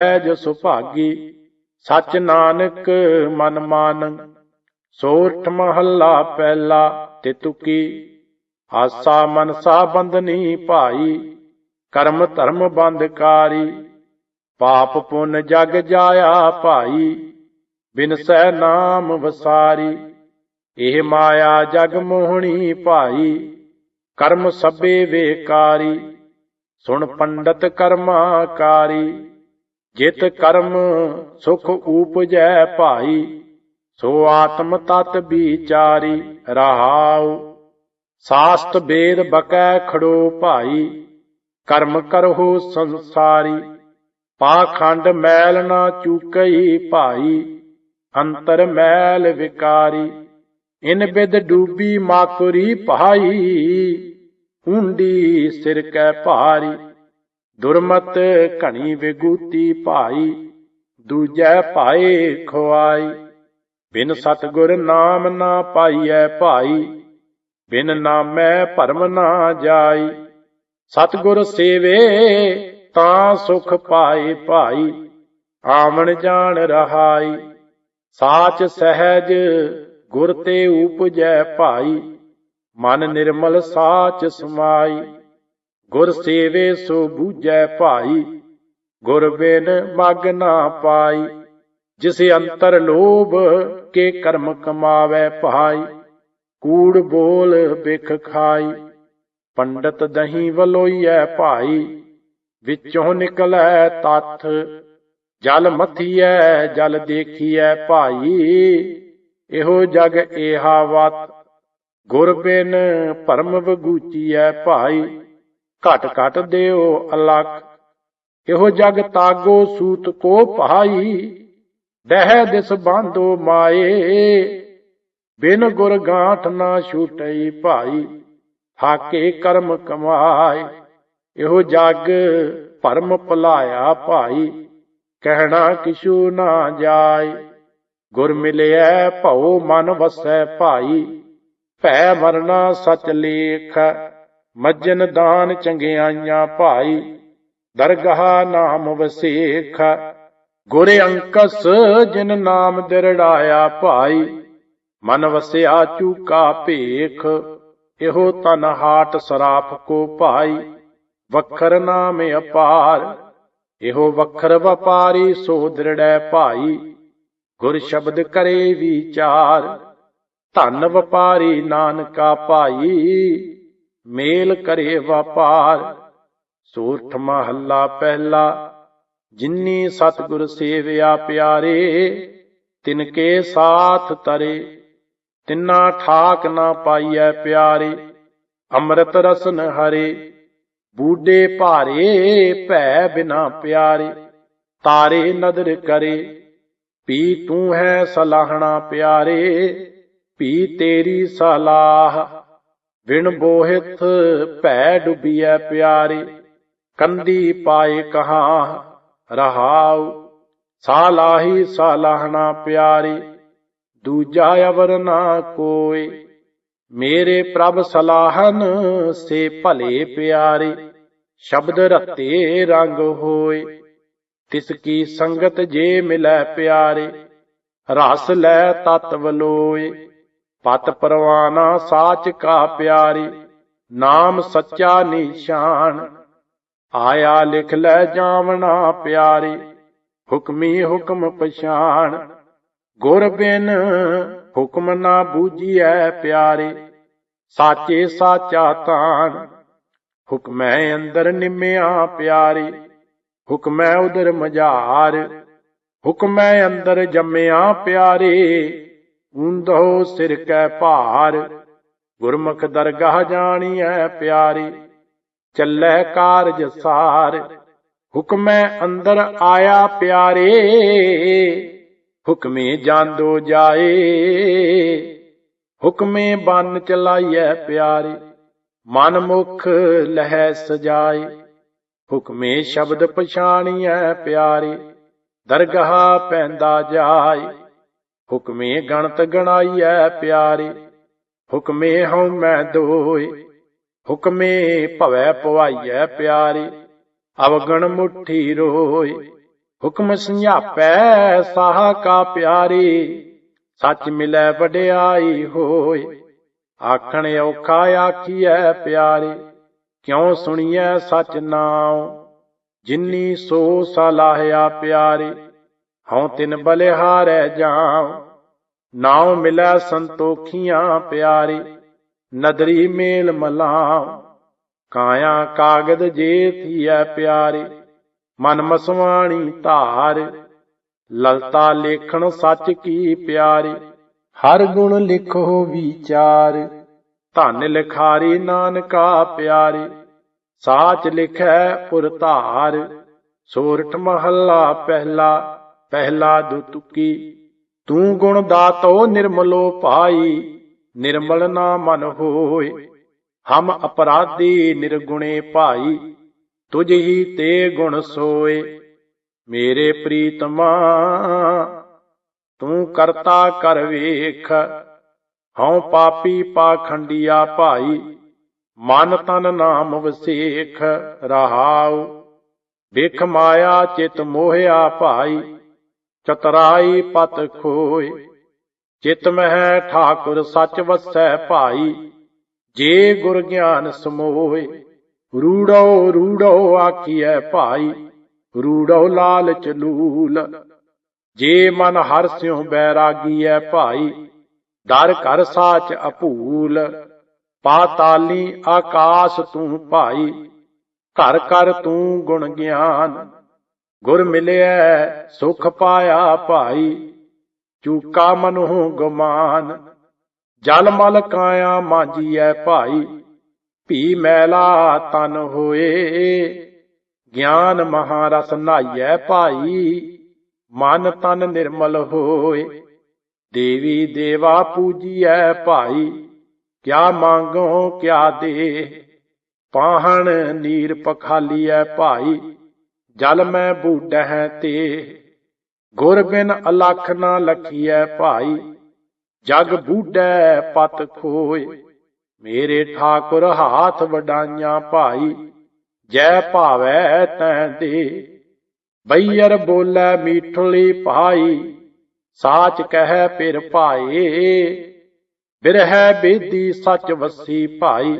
As ਸੁਭਾਗੀ, ਸਚ ਨਾਨਕ ਮਨ ਮਾਨ। ਸੋਰਠ ਮਹੱਲਾ ਪਹਿਲਾ ਤੇ ਤੁਕੀ ਆਸਾ ਮਨਸਾ ਬੰਧਨੀ ਭਾਈ, ਕਰਮ ਧਰਮ ਬੰਧਕਾਰੀ ਪਾਪ ਪੁੰਨ ਜਗ ਜਾਇਆ ਭਾਈ ਬਿਨਸੈ ਨਾਮ ਵਸਾਰੀ। ਇਹ ਮਾਇਆ ਜਗ ਮੋਹਣੀ ਭਾਈ, ਕਰਮ ਸਭੇ ਵੇਕਾਰੀ। ਸੁਣ ਪੰਡਤ ਕਰਮਾਕਾਰੀ। ਜਿਤ ਕਰਮ ਸੁਖ ਊਪਜੈ ਭਾਈ, ਸੋ ਆਤਮ ਤਤ ਵਿਚਾਰੀ ਰਹਾਉ। ਸਾਸਤ ਵੇਦ ਬਕੈ ਖੜੋ ਭਾਈ, ਕਰਮ ਕਰਹੁ ਸੰਸਾਰੀ। ਪਾਖੰਡ ਮੈਲ ਨਾ ਚੂਕਈ ਭਾਈ, ਅੰਤਰ ਮੈਲ ਵਿਕਾਰੀ। ਇਨ ਬਿਦ ਡੂਬੀ ਮਾਕੁਰੀ ਭਾਈ ਹੁੰਡੀ ਸਿਰ ਕੈ ਭਾਰੀ। ਦੁਰਮਤ ਘਣੀ ਵਿਗੂਤੀ ਭਾਈ, ਦੂਜੈ ਭਾਏ ਖੁਆਈ। ਬਿਨ ਸਤਗੁਰ ਨਾਮ ਨਾ ਪਾਈਐ ਭਾਈ, ਬਿਨ ਨਾਮੈ ਭਰਮ ਨਾ ਜਾਈ। ਸਤਗੁਰ ਸੇਵੇ ਤਾਂ ਸੁਖ ਪਾਏ ਭਾਈ, ਆਵਣ ਜਾਣ ਰਹਾਈ। ਸਾਚ ਸਹਿਜ ਗੁਰ ਤੇ ਉਪਜੈ ਭਾਈ, ਮਨ ਨਿਰਮਲ ਸਾਚ ਸਮਾਈ। ਗੁਰ ਸੇਵੇ ਸੋ ਬੂਝੈ ਭਾਈ, ਗੁਰ ਬਿਨ ਮਗ ਨਾ ਪਾਈ। ਜਿਸ ਅੰਤਰ ਲੋਭ ਕੇ ਕਰਮ ਕਮਾਵੇ ਭਾਈ, ਕੂੜ ਬੋਲ ਬਿਖ ਖਾਈ। ਪੰਡਤ ਦਹੀਂ ਵਲੋਈਐ ਭਾਈ, ਵਿੱਚੋਂ ਨਿਕਲੈ ਤੱਥ। ਜਲ ਮਥੀਐ, ਜਲ ਦੇਖੀਐ ਭਾਈ। ਇਹੋ ਜਗ ਏਹਾ ਵਤ, ਗੁਰ ਬਿਨ ਭਰਮ ਵਗੂਚੀਐ ਭਾਈ। ਘਟ ਘਟ ਦਿਓ ਅਲਖ ਇਹੋ ਜਗ ਤਾਗੋ ਸੂਤ ਕੋ ਭਾਈ, ਦਹਿ ਦਿਸ ਬਾਂਧੋ ਮਾਏ। ਬਿਨ ਗੁਰ ਗਾਂਠ ਨਾ ਛੂਟਈ ਭਾਈ, ਹਾਕੇ ਕਰਮ ਕਮਾਏ। ਇਹੋ ਜਗ ਭਰਮ ਭੁਲਾਇਆ ਭਾਈ, ਕਹਿਣਾ ਕਿਛੂ ਨਾ ਜਾਏ। ਗੁਰ ਮਿਲਿਆ ਭਉ ਮਨ ਵਸੈ ਭਾਈ, ਭੈ ਮਰਨਾ ਸਚ ਲੇਖ। ਮੱਜਨ ਦਾਨ ਚੰਗਿਆਈਆਂ ਭਾਈ, ਦਰਗਾਹ ਨਾਮ ਵਸੇਖ। ਗੁਰ ਅੰਕਸ ਜਿਨ ਨਾਮ ਦਿਰੜਾਇਆ ਭਾਈ, ਮਨ ਵਸਿਆ ਚੂਕਾ ਭੇਖ। ਇਹੋ ਤਨ ਹਾਟ ਸਰਾਫ ਕੋ ਭਾਈ, ਵਖਰ ਨਾਮ ਅਪਾਰ। ਇਹੋ ਵਖਰ ਵਪਾਰੀ ਸੋ ਦ੍ਰਿੜੈ ਭਾਈ, ਗੁਰ ਸ਼ਬਦ ਕਰੇ ਵਿਚਾਰ। ਧਨ ਵਪਾਰੀ ਨਾਨਕਾ ਭਾਈ ਮੇਲ ਕਰੇ ਵਪਾਰ, ਸੂਰਠ ਮਹੱਲਾ ਪਹਿਲਾ, ਜਿਨੀ ਸਤਿਗੁਰ ਸੇਵਿਆ ਪਿਆਰੇ ਤਿਨ ਕੇ ਸਾਥ ਤਰੇ, ਤਿੰਨਾ ਠਾਕ ਨਾ ਪਾਈਐ ਪਿਆਰੇ, ਅੰਮ੍ਰਿਤ ਰਸਨ ਹਰੇ ਬੂਡੇ ਭਾਰੇ ਭੈ ਬਿਨਾ ਪਿਆਰੇ, ਤਾਰੇ ਨਦਰ ਕਰੇ, ਪੀ ਤੂੰ ਹੈ ਸਲਾਹਣਾ ਪਿਆਰੇ, ਪੀ ਤੇਰੀ ਸਲਾਹ। ਵਿਣ ਬੋਹਿਤ ਭੈ ਡੁੱਬੀਐ ਪਿਆਰੇ, ਕੰਦੀ ਪਾਏ ਕਹਾ ਰਹਾਉ ਸਾਲਾਹੀ ਸਲਾਹਣਾ ਪਿਆਰੇ, ਦੂਜਾ ਅਵਰ ਨਾ ਕੋਏ, ਮੇਰੇ ਪ੍ਰਭ ਸਲਾਹਨ ਸੇ ਭਲੇ ਪਿਆਰੇ, ਸ਼ਬਦ ਰਤੇ ਰੰਗ ਹੋਏ, ਤਿਸ ਕੀ ਸੰਗਤ ਜੇ ਮਿਲੈ ਪਿਆਰੇ, ਰਸ ਲੈ ਤਤ ਵਲੋਏ। ਪਤ ਪਰਵਾਨਾ ਸਾਚ ਕਾ ਪਿਆਰੀ, ਨਾਮ ਸੱਚਾ ਨਿਸ਼ਾਨ। ਆਇਆ ਲਿਖ ਲੈ ਜਾਵਣਾ ਪਿਆਰੀ, ਹੁਕਮੀ ਹੁਕਮ ਪਛਾਣ। ਗੁਰ ਬਿਨ ਹੁਕਮ ਨਾ ਬੂਝੀਐ ਪਿਆਰੇ, ਸਾਚੇ ਸਾਚਾ ਤਾਨ। ਹੁਕਮੈ ਅੰਦਰ ਨਿਮਿਆ ਪਿਆਰੇ, ਹੁਕਮੈ ਉਦਰ ਮਝਾਰ। ਹੁਕਮੈ ਅੰਦਰ ਜੰਮਿਆ ਪਿਆਰੇ ਉਂਦੋ ਸਿਰ ਕੈ ਭਾਰ, ਗੁਰਮੁਖ ਦਰਗਾਹ ਜਾਣੀਐ ਪਿਆਰੀ ਚੱਲੈ ਕਾਰਜ ਸਾਰ। ਹੁਕਮੈ ਅੰਦਰ ਆਇਆ ਪਿਆਰੇ, ਹੁਕਮੇ ਜਾਂਦੋ ਜਾਏ। ਹੁਕਮੇ ਬੰਨ ਚਲਾਈਐ ਪਿਆਰੇ, ਮਨ ਮੁਖ ਲਹਿ ਸਜਾਏ। ਹੁਕਮੇ ਸ਼ਬਦ ਪਛਾਣੀਐ ਪਿਆਰੇ, ਦਰਗਾਹ ਪੈਂਦਾ ਜਾਏ। ਹੁਕਮੇ ਗਣਤ ਗਣਾਈਐ ਪਿਆਰੇ, ਹੁਕਮੇ ਹਉ ਮੈਂ ਦੋਏ, ਹੁਕਮੇ ਭਵੈ ਪਵਾਈਐ ਪਿਆਰੇ, ਅਵਗਣ ਮੁਠੀ ਰੋਏ, ਹੁਕਮ ਸੰਝਾਪੈ ਸਾਹਾ ਕਾ ਪਿਆਰੀ, ਸੱਚ ਮਿਲੈ ਵਡਿਆਈ ਹੋਏ, ਆਖਣ ਔਖਾ ਆਖੀਐ ਪਿਆਰੇ, ਕਿਉ ਸੁਣੀਐ ਸਚ ਨਾਉ, ਜਿਨੀ ਸੋ ਸਲਾਹਿਆ ਪਿਆਰੇ ਹਉ ਤਿਨ ਬਲਿਹਾਰੈ ਜਾਉ, ਨਾਉ ਮਿਲੈ ਸੰਤੋਖੀਆਂ ਪਿਆਰੇ, ਨਦਰੀ ਮੇਲ ਮਲਾਉ। ਕਾਇਆ ਕਾਗਦ ਜੇ ਥੀਐ ਪਿਆਰੇ, ਮਨ ਮਸਵਾਣੀ ਧਾਰ, ਲਲਤਾ ਲੇਖਣ ਸੱਚ ਕੀ ਪਿਆਰੀ, ਹਰ ਗੁਣ ਲਿਖੋ ਵਿਚਾਰ। ਧਨ ਲਿਖਾਰੀ ਨਾਨਕਾ ਪਿਆਰੀ, ਸਾਚ ਲਿਖੈ ਪੁਰ ਧਾਰ ਸੋਰਠ ਮਹੱਲਾ ਪਹਿਲਾ ਪਹਿਲਾ ਦੁਤੁਕੀ ਤੂੰ ਗੁਣ ਦਾਤੋ ਨਿਰਮਲੋ ਭਾਈ, ਨਿਰਮਲ ਨਾ ਮਨ ਹੋਏ। ਹਮ ਅਪਰਾਧੀ ਨਿਰਗੁਣੇ ਭਾਈ, ਤੁਝ ਹੀ ਤੇ ਗੁਣ ਸੋਏ। ਮੇਰੇ ਪ੍ਰੀਤਮਾ, ਤੂੰ ਕਰਤਾ ਕਰ ਵੇਖ। ਹਉ ਪਾਪੀ ਪਾਖੰਡੀਆ ਭਾਈ, ਮਨ ਤਨ ਨਾਮ ਵਸੇਖ। ਰਹਾਉ, ਵੇਖ ਮਾਇਆ ਚਿਤ ਮੋਹਿਆ ਭਾਈ। ਚਤਰਾਈ ਪਤ ਖੋਏ। ਚਿਤ ਮਹਿ ਠਾਕੁਰ ਸਚ ਵਸੈ ਭਾਈ। ਜੇ ਗੁਰ ਗਿਆਨ ਸਮੋਏ, ਰੂੜੋ ਰੂੜੋ ਆਖੀਐ ਭਾਈ। ਰੂੜੋ ਲਾਲਚ ਲੂਲ, ਜੇ ਮਨ ਹਰ ਸਿਉ ਬੈਰਾਗੀ ਐ ਭਾਈ। ਦਰ ਘਰ ਸਾਚ ਅਭੂਲ ਪਾਤਾਲੀ ਆਕਾਸ ਤੂੰ ਭਾਈ। ਘਰ ਕਰ ਤੂੰ ਗੁਣ ਗਿਆਨ ਗੁਰ ਮਿਲਿਆ ਸੁਖ ਪਾਇਆ ਭਾਈ, ਚੂਕਾ ਮਨੁ ਗੁਮਾਨ। ਜਲ ਮਲ ਕਾਇਆ ਮਾਂਜੀਐ ਭਾਈ, ਭੀ ਮੈਲਾ ਤਨ ਹੋਏ। ਗਿਆਨ ਮਹਾਰਸ ਨਾਈਐ ਭਾਈ, ਮਨ ਤਨ ਨਿਰਮਲ ਹੋਏ। ਦੇਵੀ ਦੇਵਾ ਪੂਜੀਐ ਭਾਈ, ਕਿਆ ਮੰਗੋ ਕਿਆ ਦੇ। ਪਾਹਣ ਨੀਰ ਪਖਾਲੀਐ ਭਾਈ ਜਲ ਮੈਂ ਬੂਡਹਿ ਤੇ ਗੁਰ ਬਿਨ ਅਲਖ ਨਾ ਲਖੀਐ ਭਾਈ, ਜਗ ਬੂਡੈ ਪਤ ਖੋਏ। ਮੇਰੇ ਠਾਕੁਰ ਹਾਥ ਵਡਾਈਆਂ ਭਾਈ, ਜੈ ਭਾਵੈ ਤੈ ਦੇ ਬਈਰ ਬੋਲੇ ਮੀਠਲੀ ਭਾਈ, ਸਾਚ ਕਹਿ ਪਿਰ ਭਾਏ। ਬਿਰਹਿ ਬੇਦੀ ਸੱਚ ਵਸੀ ਭਾਈ,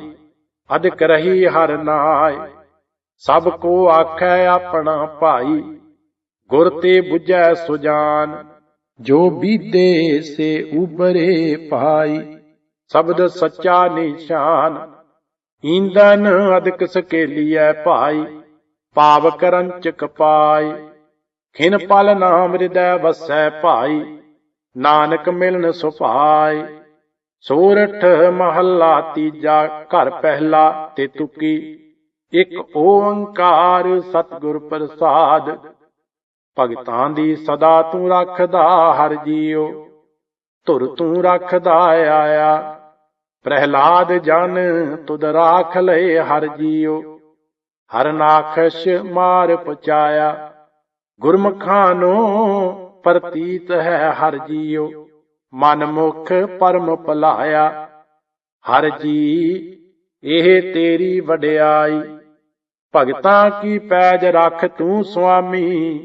ਅਦਕ ਰਹੀ ਹਰ ਨਾਏ। ਸਭ ਕੋ ਆਖੈ ਆਪਣਾ ਭਾਈ, ਗੁਰ ਤੇ 부ਝੈ ਸੁਜਾਨ, ਜੋ ਬੀਦੇ ਸੇ ਉਬਰੇ ਭਾਈ। ਸ਼ਬਦ ਸੱਚਾ ਨਿਸ਼ਾਨ ਈਂਦਨ ਅਦਕ ਸਕੇਲੀਐ ਭਾਈ ਪਾਵਕ ਰੰਚਕ ਪਾਈ। ਖਿਨ ਪਲ ਨਾਮ ਹਿਰਦੈ ਵਸੈ ਭਾਈ, ਨਾਨਕ ਮਿਲਨ ਸੁਭਾਈ। ਸੋਰਠ ਮਹੱਲਾ ਤੀਜਾ ਘਰ ਪਹਿਲਾ ਤੇ ਤੁਕੀ। ਇੱਕ ਓੰਕਾਰ ਸਤਿਗੁਰ ਪ੍ਰਸਾਦ, ਭਗਤਾਂ ਦੀ ਸਦਾ ਤੂੰ ਰੱਖਦਾ ਹਰ ਜੀਉ, ਧੁਰ ਤੂੰ ਰੱਖਦਾ ਆਇਆ, ਪ੍ਰਹਿਲਾਦ ਜਨ ਤੁਧ ਰਾਖ ਲਏ ਹਰ ਜੀਉ, ਹਰ ਨਾਖਸ਼ ਮਾਰ ਪਚਾਇਆ, ਗੁਰਮਖਾਂ ਨੂੰ ਪ੍ਰਤੀਤ ਹੈ ਹਰ ਜੀਉ, ਮਨ ਮੁਖ ਪਰਮ ਭਲਾਇਆ, ਹਰ ਜੀ ਇਹ ਤੇਰੀ ਵਡਿਆਈ। ਭਗਤਾਂ ਕੀ ਪੈਜ ਰੱਖ ਤੂੰ ਸੁਆਮੀ?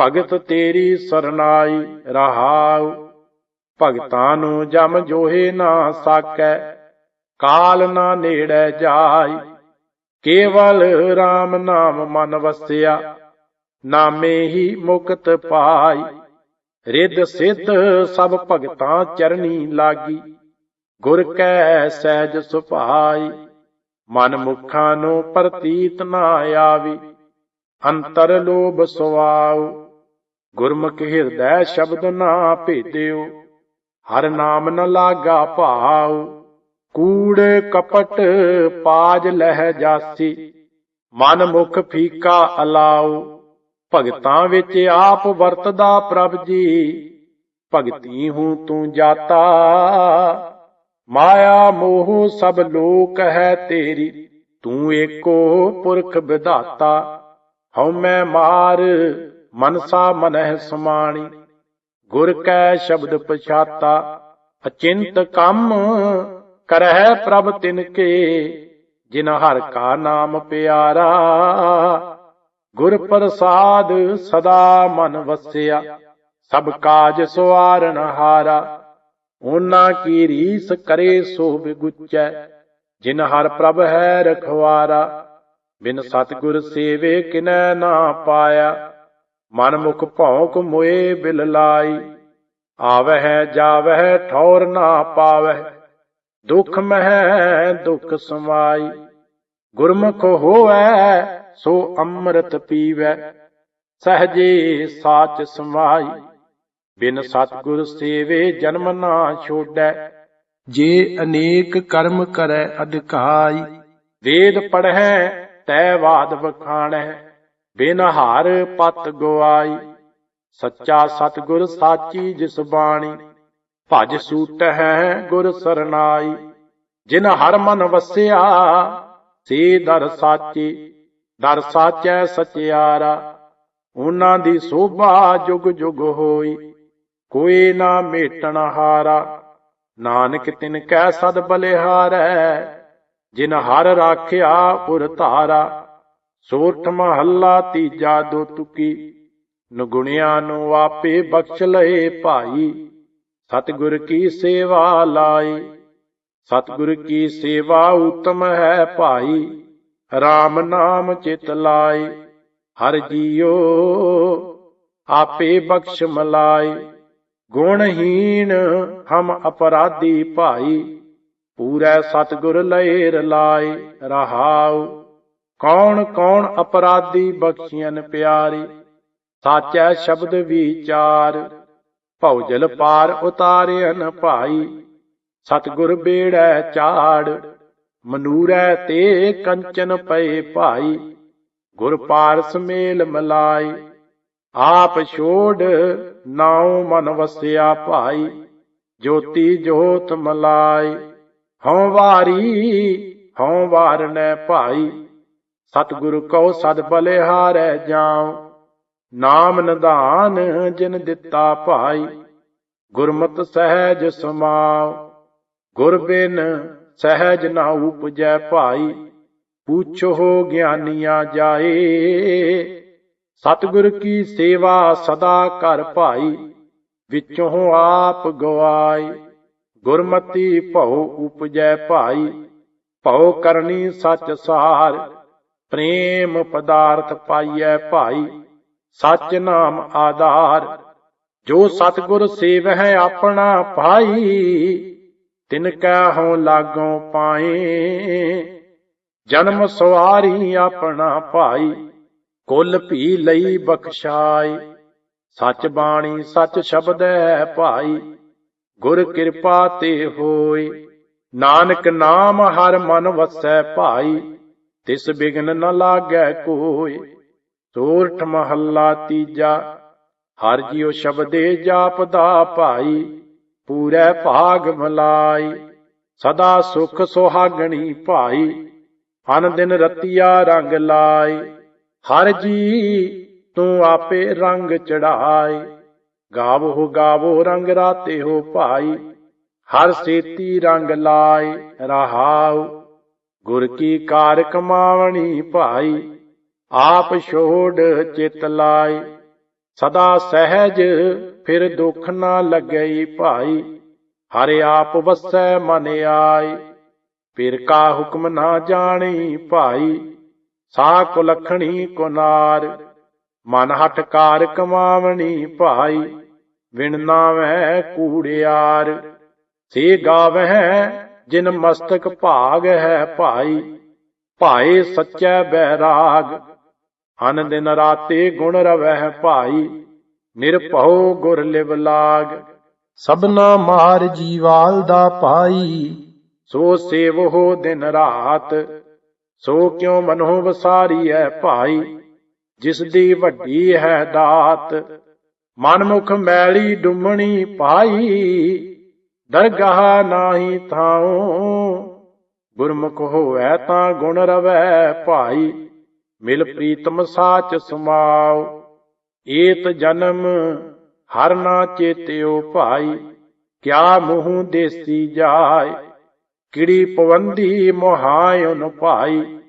ਭਗਤ ਤੇਰੀ ਸਰਨਾਈ ਰਹਾਉ। ਭਗਤਾਂ ਨੂੰ ਜਮ ਜੋਹੇ ਨਾ ਸਾਕੈ, ਕਾਲ ਨਾ ਨੇੜੇ ਜਾਈ। ਕੇਵਲ RAM ਨਾਮ ਮਨ ਵਸਿਆ, ਨਾਮੇ ਹੀ ਮੁਕਤ ਪਾਈ। ਰਿੱਧ ਸਿੱਧ ਸਭ ਭਗਤਾਂ ਚਰਨੀ ਲਾਗੀ, ਗੁਰ ਕੈ ਸਹਿਜ ਸੁਭਾਈ। ਮਨ ਮੁਖਾਂ ਨੂੰ ਪ੍ਰਤੀਤ ਨਾ ਆਵੀ, ਅੰਤਰ ਲੋਭ ਸੁਆਉ। ਗੁਰਮੁਖ ਹਿਰਦੈ ਸ਼ਬਦ ਨਾ ਭੇਦਿਓ, ਹਰ ਨਾਮ ਨ ਲਾਗਾ ਭਾਉ। ਕੂੜ ਕਪਟ ਪਾਜ ਲਹਿ ਜਾਸੀ ਮਨ ਮੁਖ ਫੀਕਾ ਅਲਾਉ। ਭਗਤਾਂ ਵਿੱਚ ਆਪ ਵਰਤਦਾ ਪ੍ਰਭ ਜੀ, ਭਗਤੀ ਹੂੰ ਤੂੰ ਜਾਤਾ। ਮਾਇਆ ਮੋਹ ਸਭ ਲੋਕ ਹੈ ਤੇਰੀ, ਤੂੰ ਏਕੋ ਪੁਰਖ ਵਿਧਾਤਾ। ਹਉ ਮੈਂ ਮਾਰ, ਮਨਸਾ ਮਨਹਿ ਸਮਾਣੀ। ਗੁਰ ਕੈ ਸ਼ਬਦ ਪਛਾਤਾ, ਅਚਿੰਤ ਕੰਮ ਕਰਹਿ ਪ੍ਰਭ ਤਿਨ ਕੇ। ਜਿਨ ਹਰ ਕਾ ਨਾਮ ਪਿਆਰਾ, ਗੁਰ ਪ੍ਰਸਾਦ ਸਦਾ ਮਨ ਵਸਿਆ। ਸਭ ਕਾਜ ਸੁਆਰਨ ਹਾਰਾ ਉਹਨਾਂ ਕੀ ਰੀਸ ਕਰੇ ਸੋ ਬਿਗੁਚੈ ਜਿਨ ਹਰ ਪ੍ਰਭ ਹੈ ਰਖਵਾਰਾ, ਬਿਨ ਸਤਿਗੁਰ ਸੇਵੇ ਕਿਨੈ ਨਾ ਪਾਇਆ ਮਨ ਮੁਖ ਭੌਂਕ ਮੋਏ ਬਿਲ ਲਾਈ, ਆਵਹਿ ਜਾਵਹਿ ਠੌਰ ਨਾ ਪਾਵਹਿ, ਦੁਖ ਮਹਿ ਦੁਖ ਸਮਾਈ, ਗੁਰਮੁਖ ਹੋਵੈ ਸੋ ਅੰਮ੍ਰਿਤ ਪੀਵੈ, ਸਹਜੇ ਸਾਚ ਸਮਾਈ। ਬਿਨ ਸਤਿਗੁਰ ਸੇਵੇ ਜਨਮ ਨਾ ਛੋੜੈ। ਜੇ ਅਨੇਕ ਕਰਮ ਕਰੈ ਅਧਿਕਾਈ ਵੇਦ ਪੜ੍ਹੈ ਤੈ ਬਾਦ ਬਖਾਣੈ ਬਿਨ ਹਾਰ ਪਤ ਗਵਾਈ। ਸੱਚਾ ਸਤਿਗੁਰ ਸਾਚੀ ਜਿਸ ਬਾਣੀ ਭਜ ਸੂਟਹਿ ਗੁਰ ਸਰਨਾਈ। ਜਿਨ ਹਰ ਮਨ ਵਸਿਆ ਸੇ ਦਰ ਸਾਚੇ ਦਰ ਸਾਚੈ ਸਚਿਆਰਾ। ਉਹਨਾਂ ਦੀ ਸੋਭਾ ਜੁਗ ਜੁਗ ਹੋਈ। ਕੋਈ ਨਾ ਮੇਟਣ ਹਾਰਾ, ਨਾਨਕ ਤਿਨ ਕੈ ਸਦ ਬਲਿਹਾਰੈ, ਜਿਨ ਹਰ ਰਾਖਿਆ ਪੁਰ ਧਾਰਾ। ਸੋਠ ਮਹੱਲਾ ਤੀਜਾ ਦੋ ਤੁਕੀ, ਨਗੁਣਿਆਂ ਨੂੰ ਆਪੇ ਬਖਸ਼ ਲਏ ਭਾਈ। ਸਤਿਗੁਰ ਕੀ ਸੇਵਾ ਲਾਈ, ਸਤਿਗੁਰ ਕੀ ਸੇਵਾ ਉਤਮ ਹੈ ਭਾਈ। RAM ਨਾਮ ਚਿਤ ਲਾਈ, ਹਰ ਜੀਓ ਆਪੇ ਬਖਸ਼ ਮਲਾਈ। ਗੁਣਹੀਣ ਹਮ ਅਪਰਾਧੀ ਭਾਈ, ਪੂਰੈ ਸਤਿਗੁਰ ਲਏ ਰਲਾਈ ਰਹਾਉ। ਕੌਣ ਕੌਣ ਅਪਰਾਧੀ ਬਖਸ਼ੀਨ ਪਿਆਰੀ, ਸਾਚੈ ਸ਼ਬਦ ਵਿਚਾਰ। ਭਉਜਲ ਪਾਰ ਉਤਾਰਿਅਨ ਭਾਈ, ਸਤਿਗੁਰ ਬੇੜੈ ਚਾੜ ਮਨੂਰੈ ਤੇ ਕੰਚਨ ਪਏ ਭਾਈ, ਗੁਰ ਪਾਰਸ ਮੇਲ ਮਲਾਈ ਆਪ ਛੋੜ ਨਾਉ ਮਨ ਵਸਿਆ ਭਾਈ, ਜੋਤੀ ਜੋਤ ਮਲਾਈ। ਹਉ ਵਾਰੀ, ਹਉ ਵਾਰਨੈ ਭਾਈ, ਸਤਿਗੁਰ ਕਉ ਸਦ ਬਲਿਹਾਰੈ ਜਾਉ। ਨਾਮ ਨਿਧਾਨ ਜਿਨ ਦਿੱਤਾ ਭਾਈ, ਗੁਰਮਤਿ ਸਹਿਜ ਸਮਾਉ। ਗੁਰ ਬਿਨ ਸਹਿਜ ਨਾ ਉਪਜੈ ਭਾਈ, ਪੁੱਛੋ ਗਿਆਨੀਆਂ ਜਾਏ। ਸਤਿਗੁਰ ਕੀ ਸੇਵਾ ਸਦਾ ਕਰ ਭਾਈ, ਵਿੱਚੋਂ ਆਪ ਗਵਾਈ। ਗੁਰਮਤੀ ਭਉ ਉਪਜੈ ਭਾਈ, ਭਉ ਕਰਨੀ ਸੱਚ ਸਾਰ ਪ੍ਰੇਮ ਪਦਾਰਥ ਪਾਈਐ ਭਾਈ, ਸਚ ਨਾਮ ਆਧਾਰ। ਜੋ ਸਤਿਗੁਰ ਸੇਵਹਿ ਆਪਣਾ ਭਾਈ, ਤਿਨ ਕੈ ਹਉ ਲਾਗੋਂ ਪਾਏ। ਜਨਮ ਸਵਾਰੀ ਆਪਣਾ ਭਾਈ ਕੁੱਲ ਭੀ ਲਈ ਬਖਸ਼ਾਈ। ਸਚ ਬਾਣੀ ਸਚ ਸ਼ਬਦ ਹੈ ਭਾਈ। ਗੁਰ ਕਿਰਪਾ ਤੇ ਹੋਈ। ਨਾਨਕ ਨਾਮ ਹਰ ਮਨ ਵਸੈ ਭਾਈ। ਤਿਸ ਬਿਗਨ ਨ ਲਾਗੈ ਕੋਈ। ਸੋਰਠ ਮਹੱਲਾ ਤੀਜਾ। ਹਰ ਜਿਉ ਸ਼ਬਦੇ ਜਾਪਦਾ ਭਾਈ। ਪੂਰੇ ਭਾਗ ਮਲਾਈ। ਸਦਾ ਸੁਖ ਸੁਹਾਗਣੀ ਭਾਈ। ਅਨ ਦਿਨ ਰਤੀਆ ਰੰਗ ਲਾਈ। ਹਰ ਜੀ ਤੂੰ ਆਪੇ ਰੰਗ ਚੜਾਈ ਗਾਵੋ ਗਾਵੋ, ਰੰਗ ਰਾਤੇ ਹੋ ਭਾਈ। ਹਰ ਸੇਤੀ ਰੰਗ ਲਾਏ, ਰਹਾਉ। ਗੁਰ ਕੀ ਕਾਰ ਕਮਾਵਣੀ ਭਾਈ। ਆਪ ਛੋੜ ਚਿਤ ਲਾਏ। ਸਦਾ ਸਹਿਜ, ਫਿਰ ਦੁੱਖ ਨਾ ਲੱਗਈ ਭਾਈ। ਹਰਿ ਆਪ ਵਸੈ, ਮਨ ਆਈ ਫਿਰ ਕਾ ਹੁਕਮ ਨਾ ਜਾਣੀ ਭਾਈ। ਸਾ ਕੁਲਖਣੀ ਕੁਨਾਰ ਮਨ ਹਟ ਕਾਰ ਕਮਾਵਣੀ ਭਾਈ, ਵਿਣ ਨਾਵੈ ਕੂੜਿਆਰ ਸੇ ਗਾਵਹਿ ਜਿਨ ਮਸਤਕ ਭਾਗ ਹੈ ਭਾਈ, ਭਾਏ ਸੱਚੈ ਬੈਰਾਗ। ਅਨ ਦਿਨ ਰਾਤੇ ਗੁਣ ਰਵਹਿ ਭਾਈ, ਨਿਰਭਉ ਗੁਰ ਲਿਵ ਲਾਗ। ਸਭਨਾ ਮਾਰ ਜੀਵਾਲ ਦਾ ਭਾਈ, ਸੋ ਸੇਵੋ ਦਿਨ ਰਾਤ। ਸੋ ਕਿਉ ਮਨੋ ਵਸਾਰੀ ਹੈ ਭਾਈ ਜਿਸ ਦੀ ਵੱਡੀ ਹੈ ਦਾਤ? ਮਨਮੁਖ ਮੈਲੀ ਡੁੰਮਣੀ ਪਾਈ ਦਰਗਾਹ ਨਾਹੀ ਥਾਉ। ਗੁਰਮੁਖ ਹੋਵੇ ਤਾਂ ਗੁਣ ਰਵੈ ਭਾਈ, ਮਿਲ ਪ੍ਰੀਤਮ ਸਾਚ ਸਮਾਉ। ਏਤ ਜਨਮ ਹਰ ਨਾ ਚੇਤਿਓ ਭਾਈ, ਕਿਆ ਮੂੰਹ ਦੇਸੀ ਜਾਏ ਕਿੜੀ ਪਵੰਦੀ ਮੋਹਾਇਨ ਭਾਈ,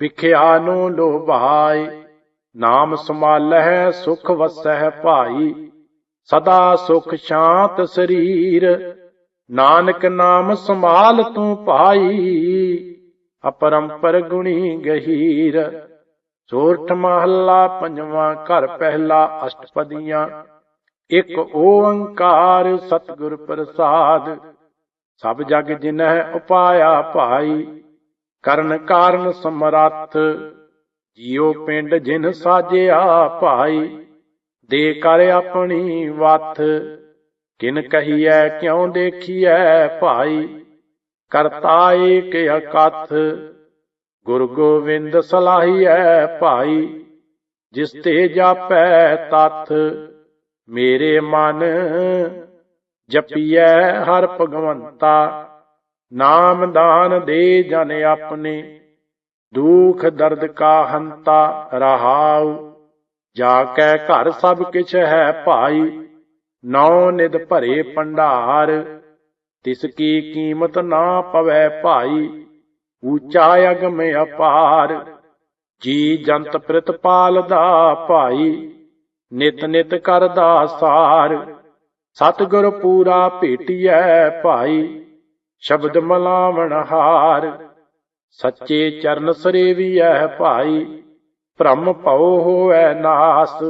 ਵਿਖਿਆ ਨੂੰ ਲੋਭਾਈ, ਨਾਮ ਸਮਾਲਹਿ ਸੁਖ ਵਸਹਿ ਭਾਈ, ਸਦਾ ਸੁਖ ਸ਼ਾਂਤ ਸਰੀਰ, ਨਾਨਕ ਨਾਮ ਸੰਭਾਲ ਤੂੰ ਭਾਈ, ਅਪਰੰਪਰ ਗੁਣੀ ਗਹੀਰ, ਸੋਰਠ ਮਹੱਲਾ ਪੰਜਵਾਂ ਘਰ ਪਹਿਲਾ ਅਸ਼ਟਪਦੀਆਂ, ਇੱਕ ਓੰਕਾਰ ਸਤਿਗੁਰ ਪ੍ਰਸਾਦ ਸਭ ਜਗ ਜਿਨਹਿ ਉਪਾਇਆ ਭਾਈ, ਕਰਨ ਕਾਰਨ ਸਮਰੱਥ, ਜੀਉ ਪਿੰਡ ਜਿਨ ਸਾਜਿਆ ਭਾਈ, ਦੇ ਕਰ ਆਪਣੀ ਵੱਥ, ਕਿਨ ਕਹੀਐ, ਕਿਉ ਦੇਖੀਐ ਭਾਈ, ਕਰਤਾ ਏਕ ਅਕਥ, ਗੁਰ ਗੋਵਿੰਦ ਸਲਾਹੀਐ ਭਾਈ, ਜਿਸ ਤੇ ਜਾਪੈ ਤਤ ਮੇਰੇ ਮਨ ਜਪੀਐ ਹਰ ਭਗਵੰਤਾ, ਨਾਮ ਦਾਨ ਦੇ ਜਨ ਆਪਣੇ, ਦੁਖ ਦਰਦ ਕਾ ਹੰਤਾ ਰਹਾਉ ਜਾ ਕੈ ਘਰ ਸਭ ਕਿਛ ਹੈ ਭਾਈ, ਨੌ ਨਿਦ ਭਰੇ ਭੰਡਾਰ, ਤਿਸ ਕੀ ਕੀਮਤ ਨਾ ਪਵੈ ਭਾਈ, ਊਚਾ ਅਗਮ ਅਪਾਰ, ਜੀ ਜੰਤ ਪ੍ਰਤਪਾਲ ਦਾ ਭਾਈ, ਨਿਤ ਨਿਤ ਕਰਦਾ ਸਾਰ। ਸਤਿਗੁਰ ਪੂਰਾ ਭੇਟਿਐ ਭਾਈ, ਸ਼ਬਦ ਮਲਾਵਣ ਹਾਰ। ਸੱਚੇ ਚਰਨ ਸਰੇਵੀਐ ਭਾਈ, ਭ੍ਰਮ ਭਉ ਹੋਐ ਨਾਸ।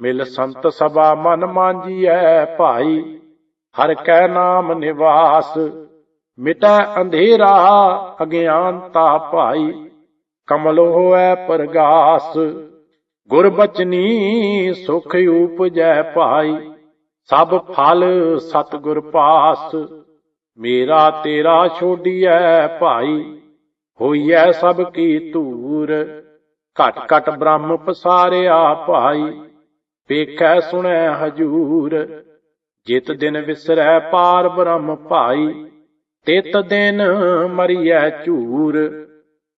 ਮਿਲ ਸੰਤ ਸਭਾ ਮਨ ਮਾਂਜੀਐ ਭਾਈ, ਹਰ ਕੈ ਨਾਮ ਨਿਵਾਸ। ਮਿਟੈ ਅੰਧੇਰਾ ਅਗਿਆਨਤਾ ਭਾਈ, ਕਮਲ ਹੋਐ ਪ੍ਰਗਾਸ। ਗੁਰ ਬਚਨੀ ਸੁਖ ਉਪਜੈ ਭਾਈ ਸਭ ਫਲ ਸਤਿਗੁਰ ਪਾਸ, ਮੇਰਾ ਤੇਰਾ ਛੋਡੀਐ ਭਾਈ, ਹੋਈਐ ਸਭ ਕੀ ਧੂਰ, ਘਟ ਘਟ ਬ੍ਰਹਮ ਪਸਾਰਿਆ ਭਾਈ, ਵੇਖੈ ਸੁਣੈ ਹਜੂਰ, ਜਿਤ ਦਿਨ ਵਿਸਰੈ ਪਾਰ ਬ੍ਰਹਮ ਭਾਈ, ਤਿਤ ਦਿਨ ਮਰੀਐ ਝੂਰ,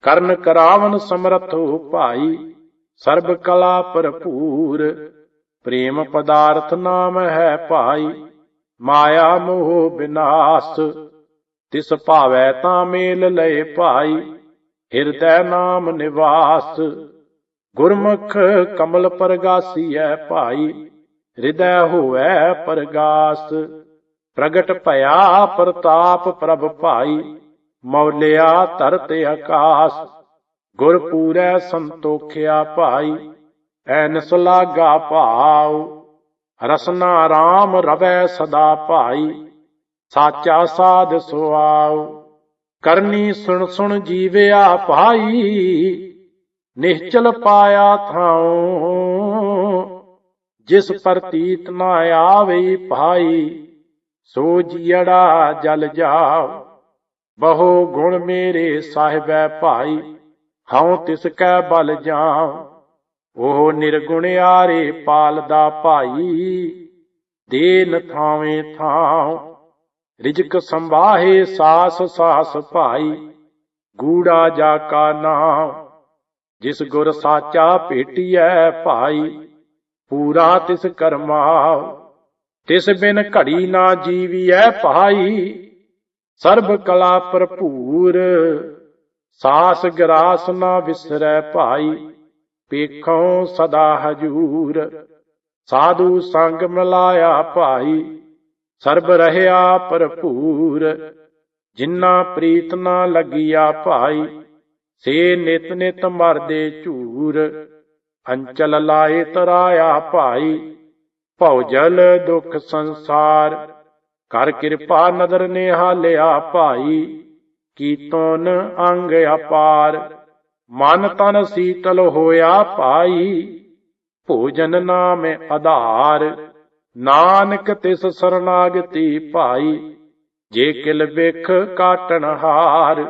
ਕਰਨ ਕਰਾਵਨ ਸਮਰਥੋ ਭਾਈ, ਸਰਬ ਕਲਾ ਭਰਪੂਰ ਪ੍ਰੇਮ ਪਦਾਰਥ ਨਾਮ ਹੈ ਭਾਈ, ਮਾਇਆ ਮੋਹ ਵਿਨਾਸ ਤਿਸ ਭਾਵੈ ਤਾਂ ਮੇਲ ਲਏ ਭਾਈ, ਹਿਰਦੈ ਨਾਮ ਨਿਵਾਸ। ਗੁਰਮੁਖ ਕਮਲ ਪਰਗਾਸੀਐ ਭਾਈ, ਹਿਰਦੈ ਹੋਵੈ ਪਰਗਾਸ। ਪ੍ਰਗਟ ਭਇਆ ਪ੍ਰਤਾਪ ਪ੍ਰਭ ਭਾਈ, ਮੌਲਿਆ ਧਰਤ ਆਕਾਸ ਗੁਰ ਪੂਰੈ ਸੰਤੋਖਿਆ ਭਾਈ ਐਨਸ ਲਾਗਾ ਭਾਉ, ਰਸਨਾ ਰਾਮ ਰਵੈ ਸਦਾ ਭਾਈ, ਸਾਚਾ ਸਾਧ ਸੁਆਉ, ਕਰਨੀ ਸੁਣ ਸੁਣ ਜੀਵਿਆ ਭਾਈ ਨਿਹਚਲ ਪਾਇਆ ਥਾਉ, ਜਿਸ ਪ੍ਰਤੀਤ ਨਾ ਆਵੇ ਭਾਈ ਸੋ ਜੀੜਾ ਜਲ ਜਾਉ, ਬਹੁ ਗੁਣ ਮੇਰੇ ਸਾਹਿਬੈ ਭਾਈ, ਹਉ ਤਿਸ ਕੈ ਬਲ ਜਾਉ। ਉਹ ਨਿਰਗੁਣਿਆਰੇ ਪਾਲਦਾ ਭਾਈ, ਦੇਨ ਥਾਵੇਂ ਥਾਂ ਰਿਜਕ ਸੰਭਾਹੇ ਸਾਸ ਸਾਸ ਭਾਈ, ਗੂੜਾ ਜਾ ਕਾ ਨਾਮ ਜਿਸ ਗੁਰ ਸਾਚਾ ਭੇਟੀਐ ਭਾਈ, ਪੂਰਾ ਤਿਸ ਕਰਮਾ ਤਿਸ ਬਿਨ ਘੜੀ ਨਾ ਜੀਵੀਐ ਭਾਈ, ਸਰਬ ਕਲਾ ਭਰਪੂਰ। ਸਾਸ ਗਰਾਸ ਨਾ ਵਿਸਰੈ ਭਾਈ। ਪੇਖੋਂ ਸਦਾ ਹਜੂਰ। ਸਾਧੂ ਸੰਗ ਮਿਲਾਇਆ ਭਾਈ, ਸਰਬ ਰਹਿਆ ਭਰਪੂਰ। ਜਿਨ੍ਹਾਂ ਪ੍ਰੀਤ ਨਾ ਲੱਗਿਆ ਭਾਈ, ਸੇ ਨਿਤ ਨਿਤ ਮਰਦੇ ਝੂਰ। ਅੰਚਲ ਲਾਏ ਤਰਾਇਆ ਭਾਈ ਭਉ ਜਲ ਦੁਖ ਸੰਸਾਰ। ਕਰ ਕਿਰਪਾ ਨਦਰ ਨੇ ਹਾਲਿਆ ਭਾਈ ਕੀਤੋਨ ਅੰਗ ਅਪਾਰ। ਮਨ ਤਨ ਸੀਤਲ ਹੋਇਆ ਭਾਈ ਭੋਜਨ ਨਾਮ ਆਧਾਰ। ਨਾਨਕ ਤਿਸ ਸਰਨਾਗਤੀ ਭਾਈ ਜੇ ਕਿਲ ਵੇਖ ਕਾਟਣ ਹਾਰ।